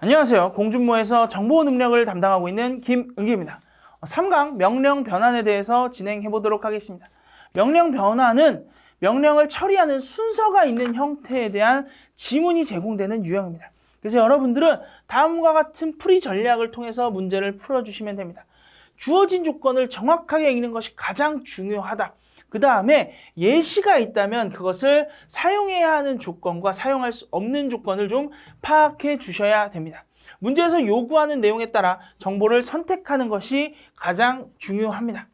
안녕하세요. 공준모에서 정보 능력을 담당하고 있는 김은기입니다. 3강 명령 변환에 대해서 진행해 보도록 하겠습니다. 명령 변환은 명령을 처리하는 순서가 있는 형태에 대한 지문이 제공되는 유형입니다. 그래서 여러분들은 다음과 같은 풀이 전략을 통해서 문제를 풀어주시면 됩니다. 주어진 조건을 정확하게 읽는 것이 가장 중요하다. 그 다음에 예시가 있다면 그것을 사용해야 하는 조건과 사용할 수 없는 조건을 좀 파악해 주셔야 됩니다. 문제에서 요구하는 내용에 따라 정보를 선택하는 것이 가장 중요합니다.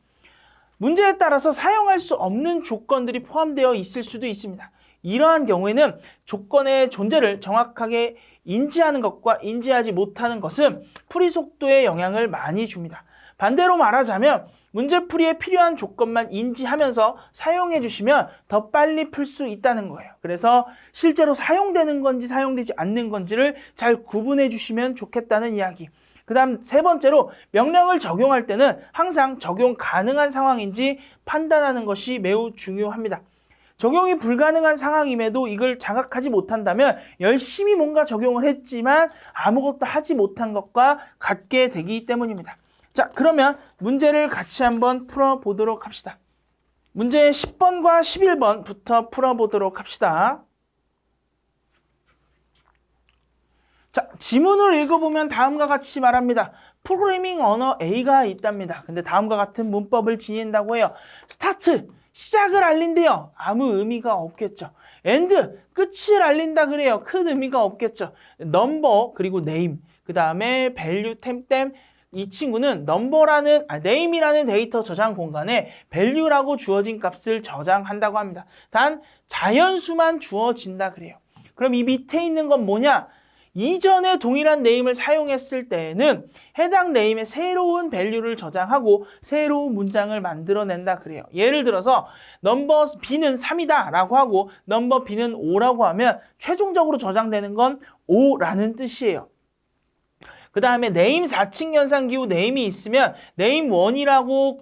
문제에 따라서 사용할 수 없는 조건들이 포함되어 있을 수도 있습니다. 이러한 경우에는 조건의 존재를 정확하게 인지하는 것과 인지하지 못하는 것은 풀이 속도에 영향을 많이 줍니다. 반대로 말하자면 문제풀이에 필요한 조건만 인지하면서 사용해 주시면 더 빨리 풀 수 있다는 거예요. 그래서 실제로 사용되는 건지 사용되지 않는 건지를 잘 구분해 주시면 좋겠다는 이야기. 그 다음 세 번째로 명령을 적용할 때는 항상 적용 가능한 상황인지 판단하는 것이 매우 중요합니다. 적용이 불가능한 상황임에도 이걸 장악하지 못한다면 열심히 뭔가 적용을 했지만 아무것도 하지 못한 것과 같게 되기 때문입니다. 자, 그러면 문제를 같이 한번 풀어보도록 합시다. 문제 10번과 11번부터 풀어보도록 합시다. 자, 지문을 읽어보면 다음과 같이 말합니다. 프로그래밍 언어 A가 있답니다. 근데 다음과 같은 문법을 지닌다고 해요. 스타트, 시작을 알린대요. 아무 의미가 없겠죠. 엔드, 끝을 알린다 그래요. 큰 의미가 없겠죠. 넘버, 그리고 네임, 그 다음에 밸류, 템 템, 이 친구는 넘버라는 아, 네임이라는 데이터 저장 공간에 value라고 주어진 값을 저장한다고 합니다. 단 자연수만 주어진다 그래요. 그럼 이 밑에 있는 건 뭐냐? 이전에 동일한 네임을 사용했을 때에는 해당 네임의 새로운 value를 저장하고 새로운 문장을 만들어낸다 그래요. 예를 들어서 넘버 b는 3이다 라고 하고 넘버 b는 5라고 하면 최종적으로 저장되는 건 5라는 뜻이에요. 그 다음에 네임 4층 연산기호 네임이 있으면 네임 1이라고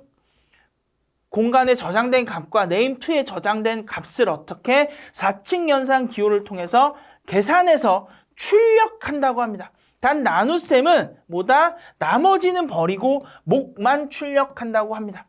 공간에 저장된 값과 네임 2에 저장된 값을 어떻게 4층 연산 기호를 통해서 계산해서 출력한다고 합니다. 단 나눗셈은 뭐다? 나머지는 버리고 목만 출력한다고 합니다.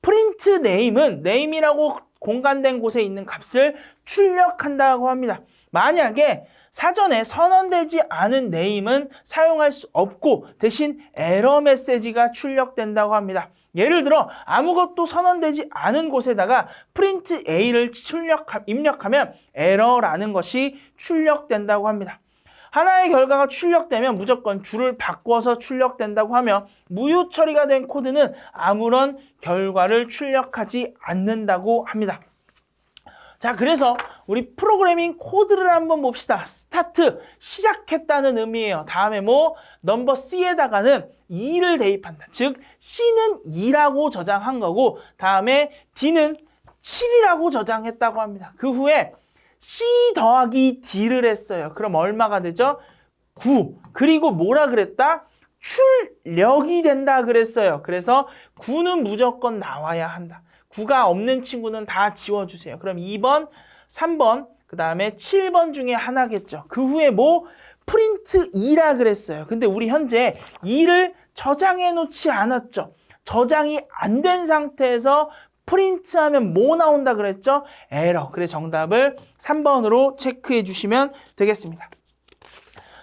프린트 네임은 네임이라고 공간된 곳에 있는 값을 출력한다고 합니다. 만약에 사전에 선언되지 않은 네임은 사용할 수 없고 대신 에러 메시지가 출력된다고 합니다. 예를 들어 아무것도 선언되지 않은 곳에다가 프린트 A를 출력 입력하면 에러라는 것이 출력된다고 합니다. 하나의 결과가 출력되면 무조건 줄을 바꿔서 출력된다고 하며 무효 처리가 된 코드는 아무런 결과를 출력하지 않는다고 합니다. 자, 그래서 우리 프로그래밍 코드를 한번 봅시다. 스타트, 시작했다는 의미예요. 다음에 뭐, 넘버 C에다가는 2를 대입한다. 즉, C는 2라고 저장한 거고, 다음에 D는 7이라고 저장했다고 합니다. 그 후에 C 더하기 D를 했어요. 그럼 얼마가 되죠? 9. 그리고 뭐라 그랬다? 출력이 된다 그랬어요. 그래서 9는 무조건 나와야 한다. 9가 없는 친구는 다 지워주세요. 그럼 2번, 3번, 그 다음에 7번 중에 하나겠죠. 그 후에 뭐 프린트 2라 그랬어요. 근데 우리 현재 2를 저장해 놓지 않았죠. 저장이 안 된 상태에서 프린트하면 뭐 나온다 그랬죠? 에러. 그래 정답을 3번으로 체크해 주시면 되겠습니다.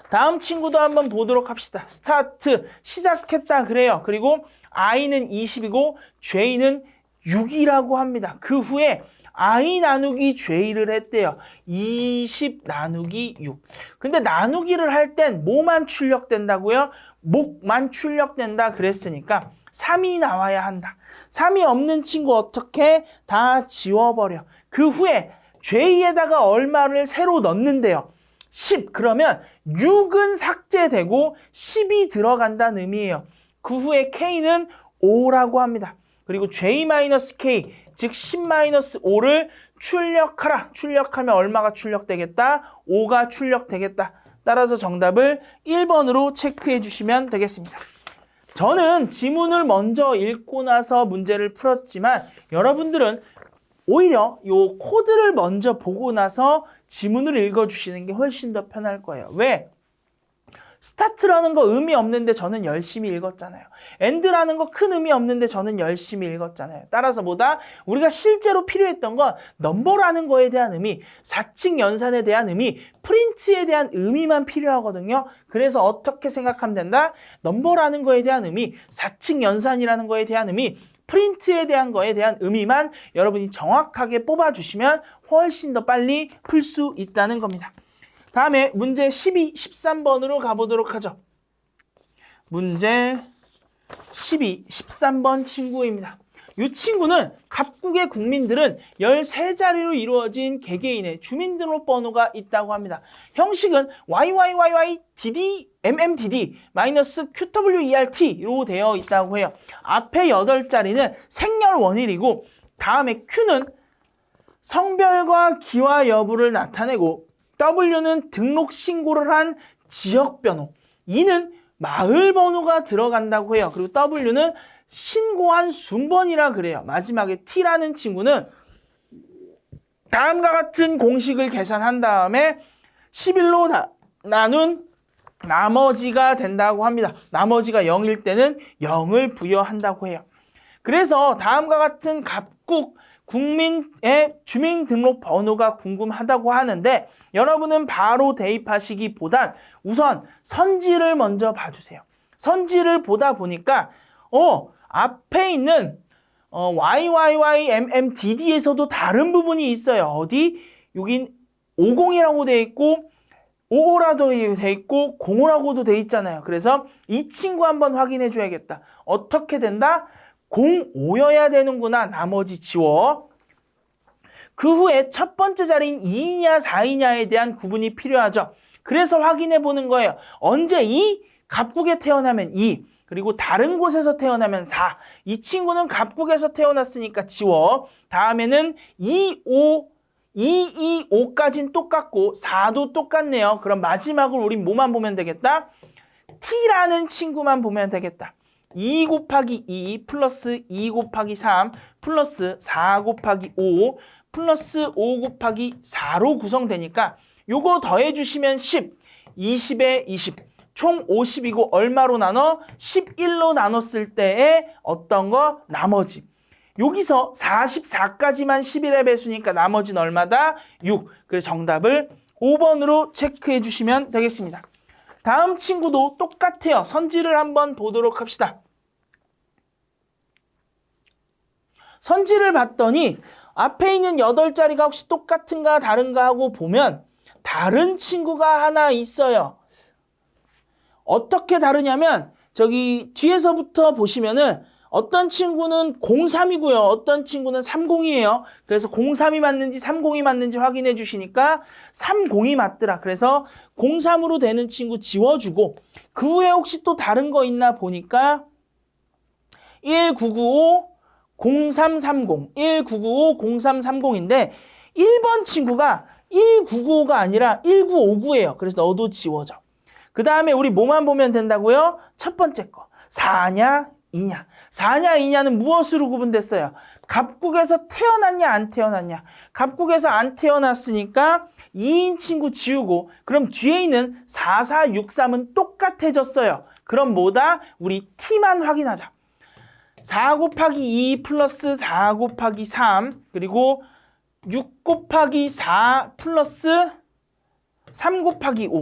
다음 친구도 한번 보도록 합시다. 스타트 시작했다 그래요. 그리고 i는 20이고 j는 6이라고 합니다. 그 후에 i 나누기 j를 했대요. 20 나누기 6. 근데 나누기를 할 땐 뭐만 출력된다고요? 목만 출력된다 그랬으니까 3이 나와야 한다. 3이 없는 친구 어떻게 다 지워버려. 그 후에 j에다가 얼마를 새로 넣는데요. 10 그러면 6은 삭제되고 10이 들어간다는 의미예요. 그 후에 k는 5라고 합니다. 그리고 j-k 즉 10-5를 출력하라. 출력하면 얼마가 출력되겠다? 5가 출력되겠다. 따라서 정답을 1번으로 체크해 주시면 되겠습니다. 저는 지문을 먼저 읽고 나서 문제를 풀었지만 여러분들은 오히려 요 코드를 먼저 보고 나서 지문을 읽어 주시는 게 훨씬 더 편할 거예요. 왜? 스타트라는 거 의미 없는데 저는 열심히 읽었잖아요. 엔드라는 거 큰 의미 없는데 저는 열심히 읽었잖아요. 따라서 보다 우리가 실제로 필요했던 건 넘버라는 거에 대한 의미, 4층 연산에 대한 의미, 프린트에 대한 의미만 필요하거든요. 그래서 어떻게 생각하면 된다? 넘버라는 거에 대한 의미, 4층 연산이라는 거에 대한 의미, 프린트에 대한 거에 대한 의미만 여러분이 정확하게 뽑아주시면 훨씬 더 빨리 풀 수 있다는 겁니다. 다음에 문제 12, 13번으로 가보도록 하죠. 문제 12, 13번 친구입니다. 이 친구는 각국의 국민들은 13자리로 이루어진 개개인의 주민등록번호가 있다고 합니다. 형식은 YYYY DD MMDD QWERT로 되어 있다고 해요. 앞에 8자리는 생년월일이고 다음에 Q는 성별과 기와 여부를 나타내고 W는 등록 신고를 한 지역 번호, E는 마을 번호가 들어간다고 해요. 그리고 W는 신고한 순번이라 그래요. 마지막에 T라는 친구는 다음과 같은 공식을 계산한 다음에 11로 나, 나눈 나머지가 된다고 합니다. 나머지가 0일 때는 0을 부여한다고 해요. 그래서 다음과 같은 각국 국민의 주민등록 번호가 궁금하다고 하는데 여러분은 바로 대입하시기보단 우선 선지를 먼저 봐주세요. 선지를 보다 보니까 어 앞에 있는 어, YYYMMDD에서도 다른 부분이 있어요. 어디? 여긴 50이라고 돼 있고 55라도 돼 있고 05라고도 돼 있잖아요. 그래서 이 친구 한번 확인해 줘야겠다. 어떻게 된다? 05여야 되는구나. 나머지 지워. 그 후에 첫 번째 자리인 2이냐 4이냐에 대한 구분이 필요하죠. 그래서 확인해 보는 거예요. 언제 2? 갑국에 태어나면 2. 그리고 다른 곳에서 태어나면 4. 이 친구는 갑국에서 태어났으니까 지워. 다음에는 2, 5, 2, 2, 5까지는 똑같고 4도 똑같네요. 그럼 마지막으로 우리 뭐만 보면 되겠다? t라는 친구만 보면 되겠다. 2 곱하기 2 플러스 2 곱하기 3 플러스 4 곱하기 5 플러스 5 곱하기 4로 구성되니까 요거 더해 주시면 10, 20에 20, 총 50이고 얼마로 나눠? 11로 나눴을 때에 어떤 거? 나머지. 여기서 44까지만 11의 배수니까 나머지는 얼마다? 6. 그래서 정답을 5번으로 체크해 주시면 되겠습니다. 다음 친구도 똑같아요. 선지를 한번 보도록 합시다. 선지를 봤더니 앞에 있는 8자리가 혹시 똑같은가 다른가 하고 보면 다른 친구가 하나 있어요. 어떻게 다르냐면 저기 뒤에서부터 보시면은 어떤 친구는 03이고요. 어떤 친구는 30이에요. 그래서 03이 맞는지 30이 맞는지 확인해 주시니까 30이 맞더라. 그래서 03으로 되는 친구 지워주고 그 후에 혹시 또 다른 거 있나 보니까 1995 0330 1995 0330인데 1번 친구가 1995가 아니라 1959예요. 그래서 너도 지워져. 그 다음에 우리 뭐만 보면 된다고요? 첫 번째 거. 4냐, 2냐. 4냐, 2냐는 무엇으로 구분됐어요? 갑국에서 태어났냐, 안 태어났냐. 갑국에서 안 태어났으니까 2인 친구 지우고, 그럼 뒤에 있는 4, 4, 6, 3은 똑같아졌어요. 그럼 뭐다? 우리 T만 확인하자. 4 곱하기 2 플러스 4 곱하기 3, 그리고 6 곱하기 4 플러스 3 곱하기 5.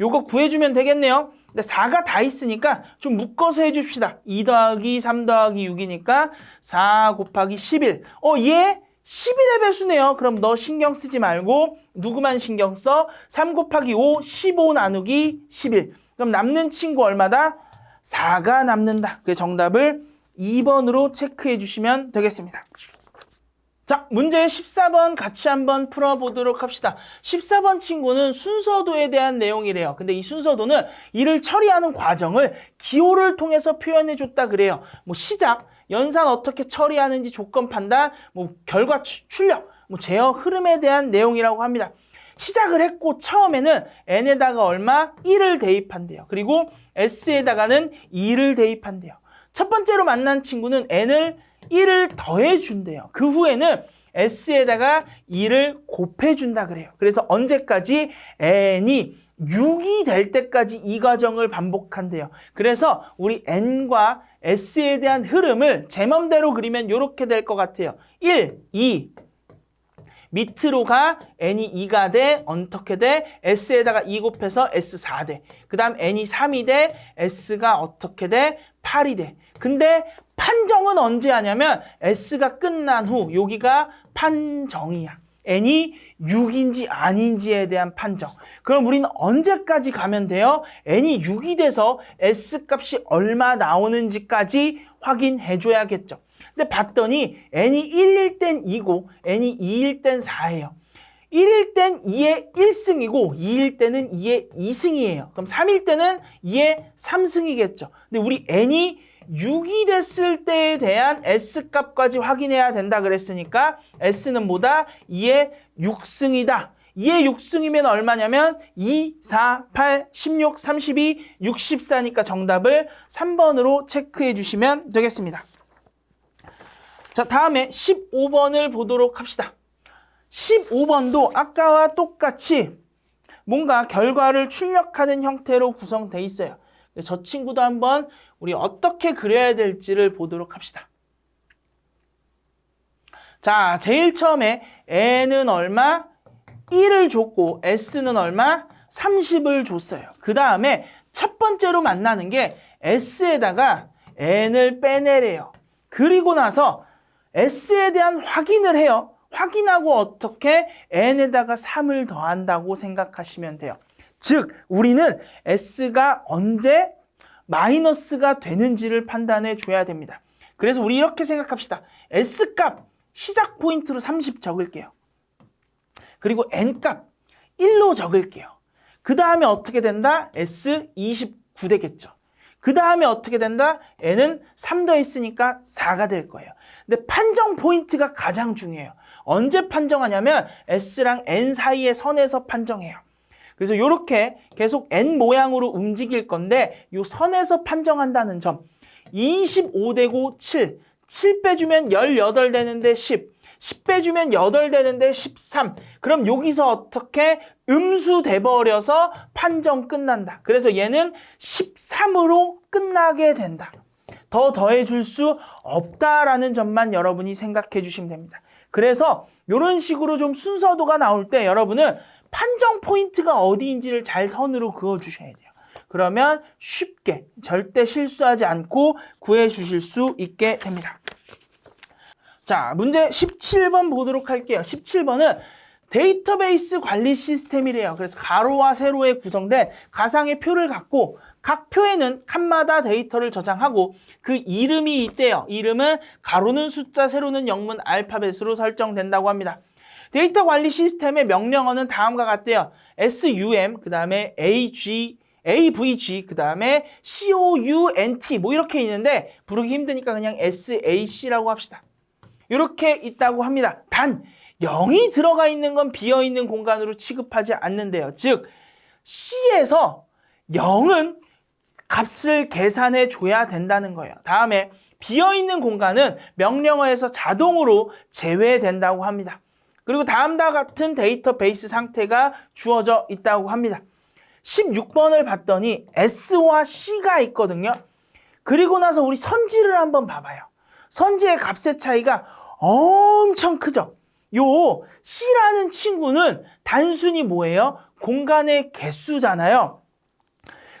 요거 구해주면 되겠네요. 근데 4가 다 있으니까 좀 묶어서 해줍시다. 2 더하기 3 더하기 6이니까 4 곱하기 11. 어, 얘 11의 배수네요. 그럼 너 신경 쓰지 말고 누구만 신경 써? 3 곱하기 5, 15 나누기 11. 그럼 남는 친구 얼마다? 4가 남는다. 그 정답을 2번으로 체크해 주시면 되겠습니다. 자, 문제 14번 같이 한번 풀어보도록 합시다. 14번 친구는 순서도에 대한 내용이래요. 근데 이 순서도는 이를 처리하는 과정을 기호를 통해서 표현해 줬다 그래요. 뭐 시작, 연산 어떻게 처리하는지 조건 판단, 뭐 결과 추, 출력, 뭐 제어 흐름에 대한 내용이라고 합니다. 시작을 했고 처음에는 n에다가 얼마? 1을 대입한대요. 그리고 s에다가는 2를 대입한대요. 첫 번째로 만난 친구는 n을 1을 더해준대요. 그 후에는 s에다가 2를 곱해준다 그래요. 그래서 언제까지 n이 6이 될 때까지 이 과정을 반복한대요. 그래서 우리 n과 s에 대한 흐름을 제 맘대로 그리면 이렇게 될 것 같아요. 1, 2, 밑으로 가 n이 2가 돼 어떻게 돼 s에다가 2 곱해서 s 4 돼 그 다음 n이 3이 돼 s가 어떻게 돼 8이 돼 근데 판정은 언제 하냐면 s가 끝난 후 여기가 판정이야 n이 6인지 아닌지에 대한 판정 그럼 우리는 언제까지 가면 돼요 n이 6이 돼서 s 값이 얼마 나오는지까지 확인해 줘야겠죠 근데 봤더니 n이 1일 땐 2고 n이 2일 땐 4예요. 1일 땐 2의 1승이고 2일 때는 2의 2승이에요. 그럼 3일 때는 2의 3승이겠죠. 근데 우리 n이 6이 됐을 때에 대한 s 값까지 확인해야 된다 그랬으니까 s는 뭐다? 2의 6승이다. 2의 6승이면 얼마냐면 2, 4, 8, 16, 32, 64니까 정답을 3번으로 체크해 주시면 되겠습니다. 자, 다음에 15번을 보도록 합시다. 15번도 아까와 똑같이 뭔가 결과를 출력하는 형태로 구성되어 있어요. 저 친구도 한번 우리 어떻게 그려야 될지를 보도록 합시다. 자, 제일 처음에 n은 얼마? 1을 줬고 s는 얼마? 30을 줬어요. 그 다음에 첫 번째로 만나는 게 s에다가 n을 빼내래요. 그리고 나서 s에 대한 확인을 해요. 확인하고 어떻게 n에다가 3을 더한다고 생각하시면 돼요. 즉 우리는 s가 언제 마이너스가 되는지를 판단해 줘야 됩니다. 그래서 우리 이렇게 생각합시다. s값 시작 포인트로 30 적을게요. 그리고 n값 1로 적을게요. 그 다음에 어떻게 된다? s 29 되겠죠. 그 다음에 어떻게 된다? n은 3 더했으니까 4가 될 거예요. 근데 판정 포인트가 가장 중요해요. 언제 판정하냐면 s랑 n 사이의 선에서 판정해요. 그래서 이렇게 계속 n 모양으로 움직일 건데 이 선에서 판정한다는 점. 25 되고 7. 7 빼주면 18 되는데 10. 10 빼주면 8 되는데 13. 그럼 여기서 어떻게 음수 돼버려서 판정 끝난다. 그래서 얘는 13으로 끝나게 된다. 더 더해줄 수 없다라는 점만 여러분이 생각해 주시면 됩니다. 그래서 이런 식으로 좀 순서도가 나올 때 여러분은 판정 포인트가 어디인지를 잘 선으로 그어 주셔야 돼요. 그러면 쉽게 절대 실수하지 않고 구해 주실 수 있게 됩니다. 자, 문제 17번 보도록 할게요. 17번은 데이터베이스 관리 시스템이래요. 그래서 가로와 세로에 구성된 가상의 표를 갖고 각 표에는 칸마다 데이터를 저장하고 그 이름이 있대요. 이름은 가로는 숫자, 세로는 영문, 알파벳으로 설정된다고 합니다. 데이터 관리 시스템의 명령어는 다음과 같대요. SUM, 그 다음에 AG, AVG, 그 다음에 COUNT 뭐 이렇게 있는데 부르기 힘드니까 그냥 SAC라고 합시다. 이렇게 있다고 합니다. 단 0이 들어가 있는 건 비어있는 공간으로 취급하지 않는데요. 즉 C에서 0은 값을 계산해 줘야 된다는 거예요. 다음에 비어있는 공간은 명령어에서 자동으로 제외된다고 합니다. 그리고 다음과 같은 데이터베이스 상태가 주어져 있다고 합니다. 16번을 봤더니 S와 C가 있거든요. 그리고 나서 우리 선지를 한번 봐봐요. 선지의 값의 차이가 엄청 크죠. 요 C라는 친구는 단순히 뭐예요? 공간의 개수잖아요.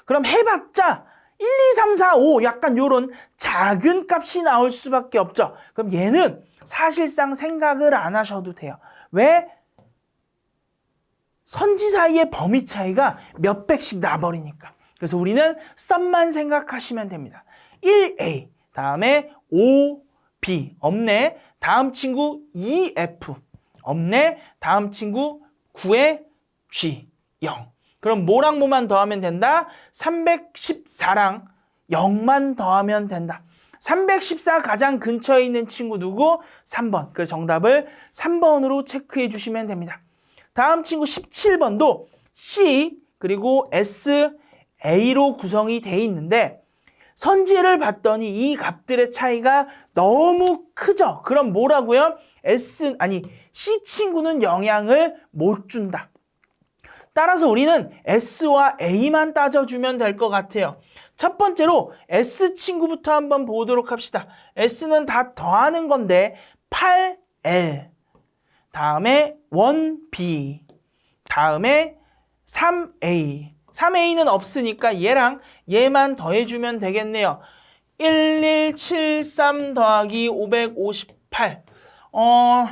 그럼 해봤자 1, 2, 3, 4, 5 약간 요런 작은 값이 나올 수밖에 없죠. 그럼 얘는 사실상 생각을 안 하셔도 돼요. 왜? 선지 사이의 범위 차이가 몇 백씩 나버리니까. 그래서 우리는 썸만 생각하시면 됩니다. 1A, 다음에 5B, 없네. 다음 친구 2F, 없네. 다음 친구 9의 G, 0. 그럼 뭐랑 뭐만 더하면 된다? 314랑 0만 더하면 된다. 314 가장 근처에 있는 친구 누구? 3번. 그래서 정답을 3번으로 체크해 주시면 됩니다. 다음 친구 17번도 C 그리고 S, A로 구성이 돼 있는데 선지를 봤더니 이 값들의 차이가 너무 크죠. 그럼 뭐라고요? S 아니 C 친구는 영향을 못 준다. 따라서 우리는 S와 A만 따져주면 될 것 같아요. 첫 번째로 S 친구부터 한번 보도록 합시다. S는 다 더하는 건데 8L 다음에 1B 다음에 3A 3A는 없으니까 얘랑 얘만 더해주면 되겠네요. 1173 더하기 558 어...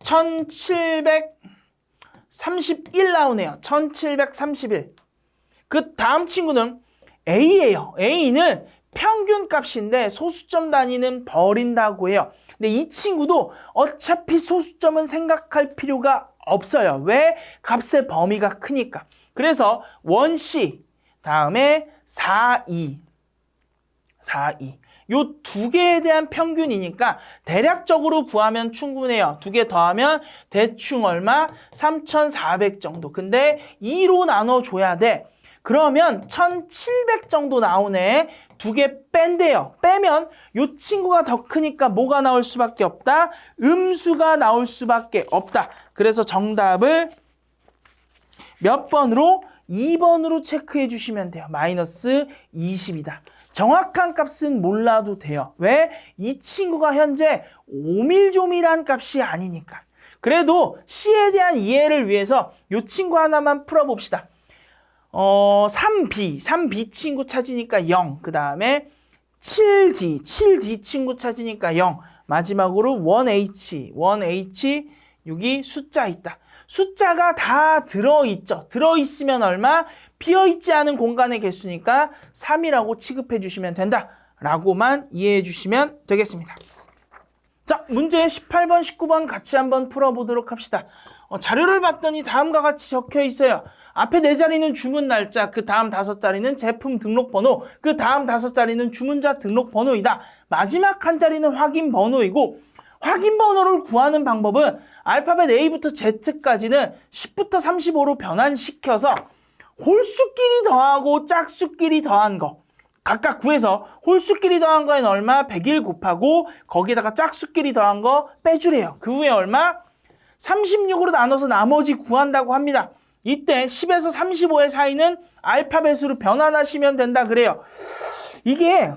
1731 나오네요. 1731. 그 다음 친구는 A예요. A는 평균 값인데 소수점 단위는 버린다고 해요. 근데 이 친구도 어차피 소수점은 생각할 필요가 없어요. 왜? 값의 범위가 크니까. 그래서 원C 다음에 4, 2 4, 2. 요두 개에 대한 평균이니까 대략적으로 구하면 충분해요. 두 개 더하면 대충 얼마? 3,400 정도. 근데 2로 나눠줘야 돼. 그러면 1,700 정도 나오네. 두 개 뺀대요. 빼면 요 친구가 더 크니까 뭐가 나올 수밖에 없다? 음수가 나올 수밖에 없다. 그래서 정답을 몇 번으로? 2번으로 체크해 주시면 돼요. 마이너스 20이다. 정확한 값은 몰라도 돼요. 왜? 이 친구가 현재 오밀조밀한 값이 아니니까. 그래도 C에 대한 이해를 위해서 이 친구 하나만 풀어봅시다. 어, 3B, 3B 친구 찾으니까 0. 그 다음에 7D, 7D 친구 찾으니까 0. 마지막으로 1H, 1H, 여기 숫자 있다. 숫자가 다 들어있죠. 들어있으면 얼마? 비어있지 않은 공간의 개수니까 3이라고 취급해 주시면 된다. 라고만 이해해 주시면 되겠습니다. 자, 문제 18번, 19번 같이 한번 풀어보도록 합시다. 어, 자료를 봤더니 다음과 같이 적혀 있어요. 앞에 네 자리는 주문 날짜, 그 다음 다섯 자리는 제품 등록 번호, 그 다음 다섯 자리는 주문자 등록 번호이다. 마지막 한 자리는 확인 번호이고, 확인 번호를 구하는 방법은 알파벳 A부터 Z까지는 10부터 35로 변환시켜서 홀수끼리 더하고 짝수끼리 더한 거 각각 구해서 홀수끼리 더한 거엔 얼마? 100일 곱하고 거기에다가 짝수끼리 더한 거 빼주래요. 그 후에 얼마? 36으로 나눠서 나머지 구한다고 합니다. 이때 10에서 35의 사이는 알파벳으로 변환하시면 된다 그래요. 이게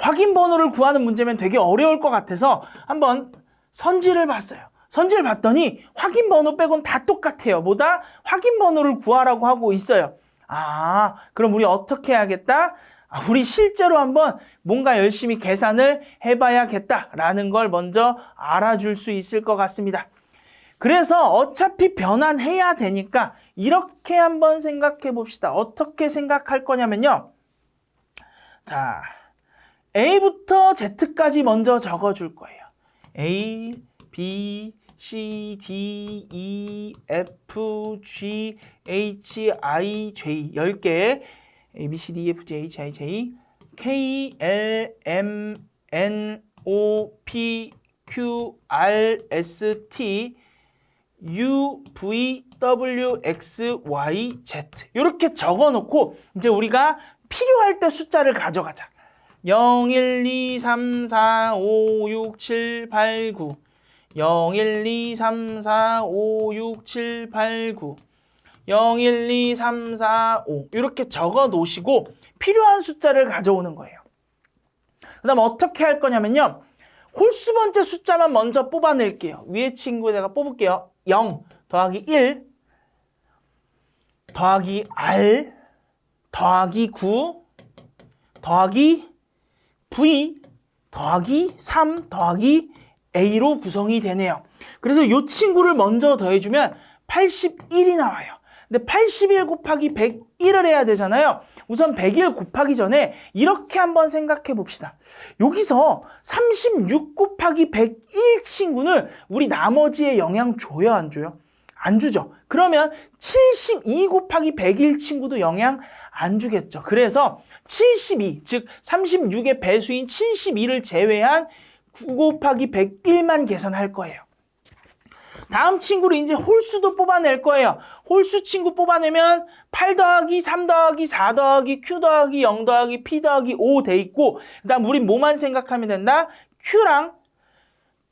확인 번호를 구하는 문제면 되게 어려울 것 같아서 한번 선지를 봤어요. 선지를 봤더니 확인 번호 빼곤 다 똑같아요. 뭐다? 확인 번호를 구하라고 하고 있어요. 아, 그럼 우리 어떻게 해야겠다? 아, 우리 실제로 한번 뭔가 열심히 계산을 해봐야겠다라는 걸 먼저 알아줄 수 있을 것 같습니다. 그래서 어차피 변환해야 되니까 이렇게 한번 생각해 봅시다. 어떻게 생각할 거냐면요. 자, A부터 Z까지 먼저 적어 줄 거예요. A, B, C, D, E, F, G, H, I, J 10개 A, B, C, D, E, F, G, H, I, J K, L, M, N, O, P, Q, R, S, T U, V, W, X, Y, Z 이렇게 적어놓고 이제 우리가 필요할 때 숫자를 가져가자. 0, 1, 2, 3, 4, 5, 6, 7, 8, 9 0, 1, 2, 3, 4, 5, 6, 7, 8, 9 0, 1, 2, 3, 4, 5 이렇게 적어 놓으시고 필요한 숫자를 가져오는 거예요. 그 다음 어떻게 할 거냐면요. 홀수 번째 숫자만 먼저 뽑아낼게요. 위에 친구에다가 뽑을게요. 0 더하기 1 더하기 R 더하기 9 더하기 V 더하기 3 더하기 A로 구성이 되네요. 그래서 이 친구를 먼저 더해주면 81이 나와요. 근데 81 곱하기 101을 해야 되잖아요. 우선 100일 곱하기 전에 이렇게 한번 생각해 봅시다. 여기서 36 곱하기 101 친구는 우리 나머지에 영향 줘요, 안 줘요? 안 주죠. 그러면 72 곱하기 101 친구도 영향 안 주겠죠. 그래서 72, 즉 36의 배수인 72를 제외한 9 곱하기 101만 계산할 거예요. 다음 친구를 이제 홀수도 뽑아낼 거예요. 홀수 친구 뽑아내면 8 더하기 3 더하기 4 더하기 Q 더하기 0 더하기 P 더하기 5 돼 있고 그 다음 우리 뭐만 생각하면 된다? Q랑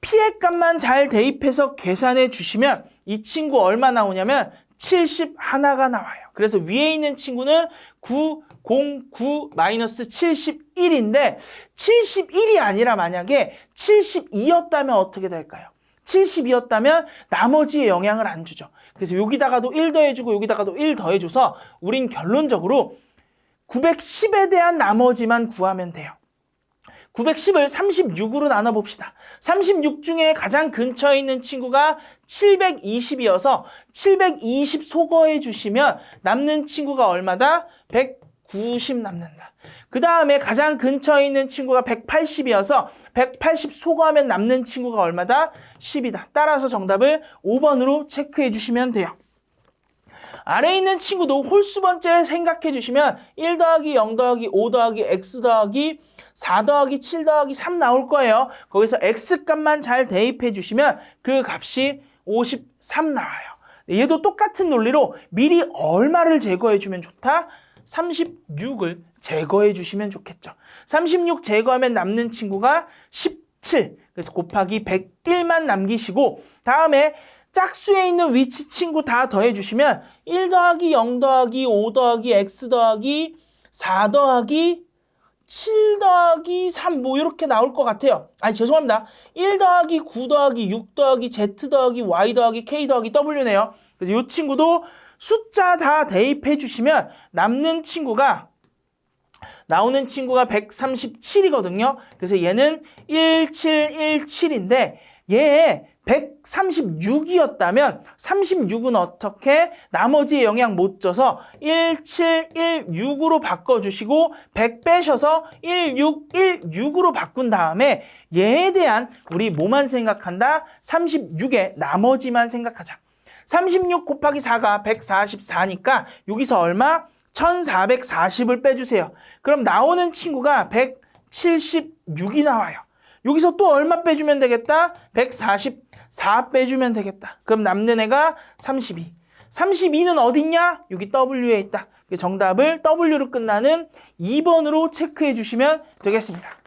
P의 값만 잘 대입해서 계산해 주시면 이 친구 얼마 나오냐면 70 하나가 나와요. 그래서 위에 있는 친구는 9, 0, 9, 마이너스 71인데 71이 아니라 만약에 72였다면 어떻게 될까요? 72였다면 나머지에 영향을 안 주죠. 그래서 여기다가도 1 더해주고 여기다가도 1 더해줘서 우린 결론적으로 910에 대한 나머지만 구하면 돼요. 910을 36으로 나눠봅시다. 36 중에 가장 근처에 있는 친구가 720이어서 720 소거해 주시면 남는 친구가 얼마다? 190 남는다. 그 다음에 가장 근처에 있는 친구가 180이어서 180 소거하면 남는 친구가 얼마다? 10이다. 따라서 정답을 5번으로 체크해 주시면 돼요. 아래에 있는 친구도 홀수 번째 생각해 주시면 1 더하기 0 더하기 5 더하기 x 더하기 4 더하기 7 더하기 3 나올 거예요. 거기서 x 값만 잘 대입해 주시면 그 값이 53 나와요. 얘도 똑같은 논리로 미리 얼마를 제거해 주면 좋다? 36을 제거해 주시면 좋겠죠. 36 제거하면 남는 친구가 17. 그래서 곱하기 101만 남기시고 다음에 짝수에 있는 위치 친구 다 더해 주시면 1 더하기 0 더하기 5 더하기 x 더하기 4 더하기 7 더하기 3 뭐 이렇게 나올 것 같아요. 아니 죄송합니다. 1 더하기 9 더하기 6 더하기 z 더하기 y 더하기 k 더하기 w네요. 그래서 이 친구도 숫자 다 대입해 주시면 남는 친구가 나오는 친구가 137이거든요. 그래서 얘는 1717인데 얘 136이었다면 36은 어떻게 나머지의 영향 못 줘서 1716으로 바꿔주시고 100 빼셔서 1616으로 바꾼 다음에 얘에 대한 우리 뭐만 생각한다? 36의 나머지만 생각하자. 36 곱하기 4가 144니까 여기서 얼마? 1440을 빼주세요. 그럼 나오는 친구가 176이 나와요. 여기서 또 얼마 빼주면 되겠다? 144 빼주면 되겠다. 그럼 남는 애가 32. 32는 어딨냐? 여기 W에 있다. 정답을 W로 끝나는 2번으로 체크해 주시면 되겠습니다.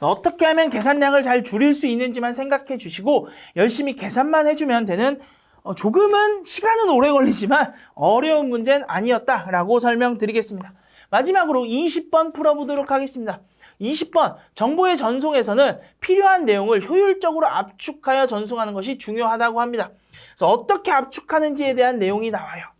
어떻게 하면 계산량을 잘 줄일 수 있는지만 생각해 주시고 열심히 계산만 해주면 되는 어, 조금은 시간은 오래 걸리지만 어려운 문제는 아니었다라고 설명드리겠습니다. 마지막으로 20번 풀어보도록 하겠습니다. 20번 정보의 전송에서는 필요한 내용을 효율적으로 압축하여 전송하는 것이 중요하다고 합니다. 그래서 어떻게 압축하는지에 대한 내용이 나와요.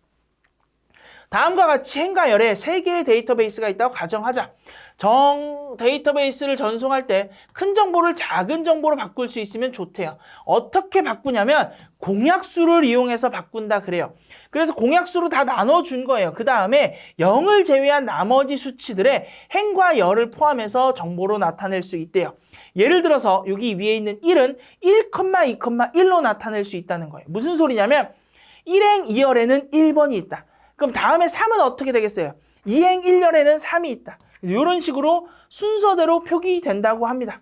다음과 같이 행가열에 세 개의 데이터베이스가 있다고 가정하자. 정 데이터베이스를 전송할 때 큰 정보를 작은 정보로 바꿀 수 있으면 좋대요. 어떻게 바꾸냐면 공약수를 이용해서 바꾼다 그래요. 그래서 공약수로 다 나눠준 거예요. 그 다음에 0을 제외한 나머지 수치들의 행과 열을 포함해서 정보로 나타낼 수 있대요. 예를 들어서 여기 위에 있는 1은 1,2,1로 나타낼 수 있다는 거예요. 무슨 소리냐면 1행 2열에는 1번이 있다. 그럼 다음에 3은 어떻게 되겠어요? 2행 1열에는 3이 있다. 이런 식으로 순서대로 표기된다고 합니다.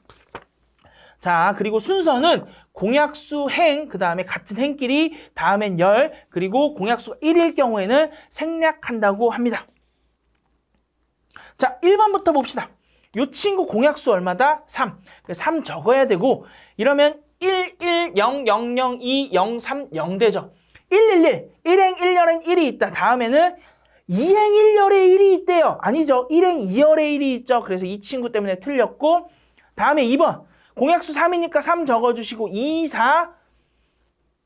자, 그리고 순서는 공약수 행, 그 다음에 같은 행끼리, 다음엔 열, 그리고 공약수가 1일 경우에는 생략한다고 합니다. 자, 1번부터 봅시다. 이 친구 공약수 얼마다? 3. 3 적어야 되고, 이러면 1, 1, 0, 0, 0, 2, 0, 3, 0 되죠. 111, 1행 1열엔 1이 있다. 다음에는 2행 1열에 1이 있대요. 아니죠. 1행 2열에 1이 있죠. 그래서 이 친구 때문에 틀렸고 다음에 2번 공약수 3이니까 3 적어주시고 2, 4,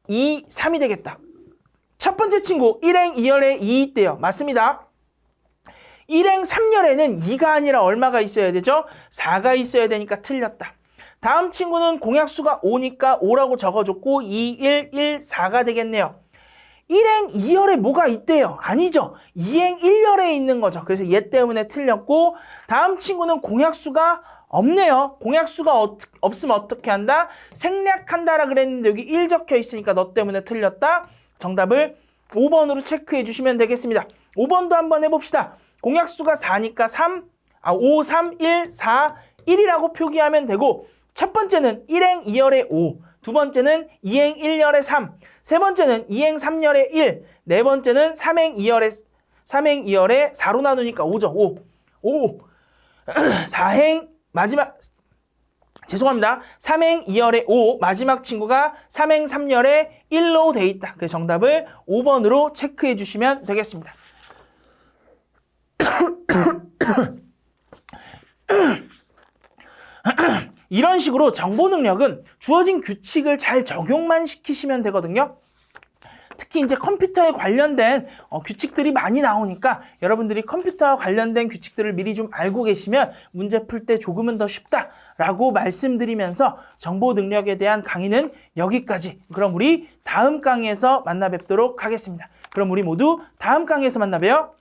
2, 3이 되겠다. 첫 번째 친구 1행 2열에 2 있대요. 맞습니다. 1행 3열에는 2가 아니라 얼마가 있어야 되죠? 4가 있어야 되니까 틀렸다. 다음 친구는 공약수가 5니까 5라고 적어줬고 2, 1, 1, 4가 되겠네요. 1행 2열에 뭐가 있대요? 아니죠. 2행 1열에 있는 거죠. 그래서 얘 때문에 틀렸고 다음 친구는 공약수가 없네요. 공약수가 어, 없으면 어떻게 한다? 생략한다라 그랬는데 여기 1 적혀 있으니까 너 때문에 틀렸다. 정답을 5번으로 체크해 주시면 되겠습니다. 5번도 한번 해봅시다. 공약수가 4니까 3, 아, 5, 3, 1, 4, 1이라고 표기하면 되고 첫 번째는 1행 2열에 5, 두 번째는 2행 1열에 3, 세 번째는 2행 3열에 1, 네 번째는 3행 2열에 3행 2열에 4로 나누니까 5죠. 5. 5. 4행 마지막 죄송합니다. 삼행 2열에 5, 마지막 친구가 삼행 3열에 1로 돼 있다. 그 정답을 5번으로 체크해 주시면 되겠습니다. 이런 식으로 정보 능력은 주어진 규칙을 잘 적용만 시키시면 되거든요. 특히 이제 컴퓨터에 관련된 어, 규칙들이 많이 나오니까 여러분들이 컴퓨터와 관련된 규칙들을 미리 좀 알고 계시면 문제 풀 때 조금은 더 쉽다라고 말씀드리면서 정보 능력에 대한 강의는 여기까지. 그럼 우리 다음 강의에서 만나 뵙도록 하겠습니다. 그럼 우리 모두 다음 강의에서 만나 봬요.